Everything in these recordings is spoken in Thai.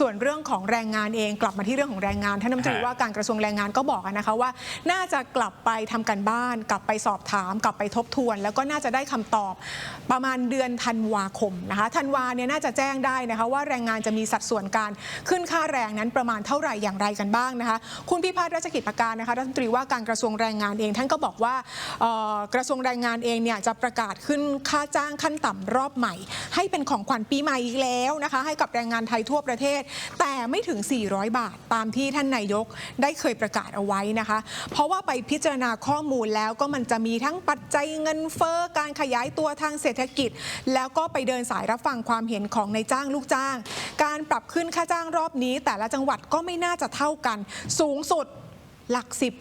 ส่วนเรื่องของแรงงานเองกลับมาที่เรื่องของแรงงานท่านรัฐมนตรีฮะว่าการกระทรวงแรงงานก็บอกนะคะว่า น่าจะกลับไปทำกันบ้าน กลับไปสอบถาม กลับไปทบทวน แล้วก็น่าจะได้คำตอบประมาณเดือนธันวาคมนะคะธันวาเนี่ยน่าจะแจ้งได้นะคะว่าแรงงานจะมีสัดส่วนการขึ้นค่าแรงนั้นประมาณเท่าไหร่อย่างไรกันบ้างนะคะ คุณพิพัฒน์รัชกิจประการนะคะรัฐมนตรีว่าการกระทรวงแรงงานเอง ท่านก็บอกว่าเอ่อกระทรวงแรงงานเองเนี่ยจะประกาศขึ้นค่าจ้างขั้นต่ำรอบใหม่ ให้เป็นของขวัญปีใหม่อีกแล้วนะคะ ให้กับแรงงานไทยทั่วประเทศแต่ไม่ถึง 400 บาท ตามที่ท่านนายกได้เคยประกาศเอาไว้นะคะ เพราะว่าไปพิจารณาข้อมูลแล้วก็มันจะมีทั้งปัจจัยเงินเฟ้อการขยายตัวทางเศรษฐกิจ แล้วก็ไปเดินสายรับฟังความเห็นของนายจ้างลูกจ้าง การปรับขึ้นค่าจ้างรอบนี้ แต่ละจังหวัดก็ไม่น่าจะเท่ากัน สูงสุดหลักสิบ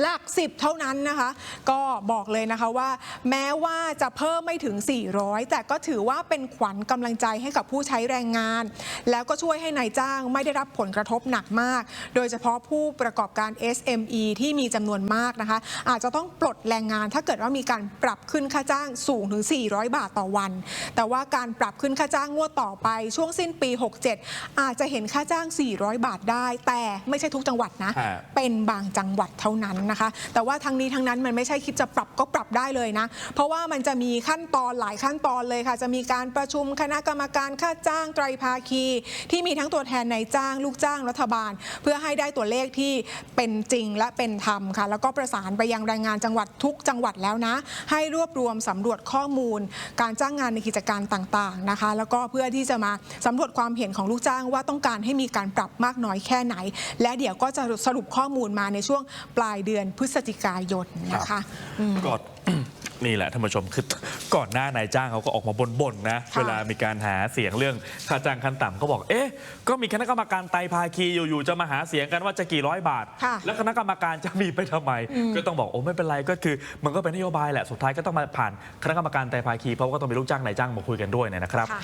หลักสิบเท่านั้นนะคะ ก็บอกเลยนะคะว่า แม้ว่าจะเพิ่มไม่ถึง 400 แต่ก็ถือว่าเป็นขวัญกำลังใจให้กับผู้ใช้แรงงาน แล้วก็ช่วยให้นายจ้างไม่ได้รับผลกระทบหนักมาก โดยเฉพาะผู้ประกอบการ SME ที่มีจำนวนมากนะคะ อาจจะต้องปลดแรงงานถ้าเกิดว่ามีการปรับขึ้นค่าจ้างสูงถึง 400 บาทต่อวัน แต่ว่าการปรับขึ้นค่าจ้างงวดต่อไปช่วงสิ้นปี 67 อาจจะเห็นค่าจ้าง 400 บาทได้ แต่ไม่ใช่ทุกจังหวัดนะฮะเป็นบางจังหวัดเท่านั้นนะคะ แต่ว่าทั้งนี้ทั้งนั้นมันไม่ใช่คิดจะปรับก็ปรับได้เลยนะ เพราะว่ามันจะมีขั้นตอนหลายขั้นตอนเลยค่ะ จะมีการประชุมคณะกรรมการค่าจ้างไตรภาคี ที่มีทั้งตัวแทนนายจ้าง ลูกจ้างรัฐบาล เพื่อให้ได้ตัวเลขที่เป็นจริงและเป็นธรรมค่ะ แล้วก็ประสานไปยังแรงงานจังหวัดทุกจังหวัดแล้วนะ ให้รวบรวมสำรวจข้อมูล การจ้างงานในกิจการต่างๆนะคะ แล้วก็เพื่อที่จะมาสำรวจความเห็นของลูกจ้างว่าต้องการให้มีการปรับมากน้อยแค่ไหน และเดี๋ยวก็จะสรุปข้อมูลมาในช่วงปลายเดือนพฤศจิกายนนะคะอืมก็นี่แหละท่านผู้ชมคือก่อนหน้านายจ้างเขาก็ออกมาบ่นๆนะ ค่ะเวลามีการหาเสียงเรื่องค่าจ้างขั้นต่ำเขาบอกเอ๊ะก็มีคณะกรรมการไตรภาคีอยู่ๆจะมาหาเสียงกันว่าจะกี่ร้อยบาท ค่ะแล้วคณะกรรมการจะมีไปทำไม ก็ต้องบอกโอ้ไม่เป็นไรก็คือ มันก็เป็นนโยบายแหละสุดท้ายก็ต้องมาผ่านคณะกรรมการไตรภาคีเพราะว่าก็ต้องมีลูกจ้างนายจ้างมาคุยกันด้วยเนี่ยนะครับ ค่ะ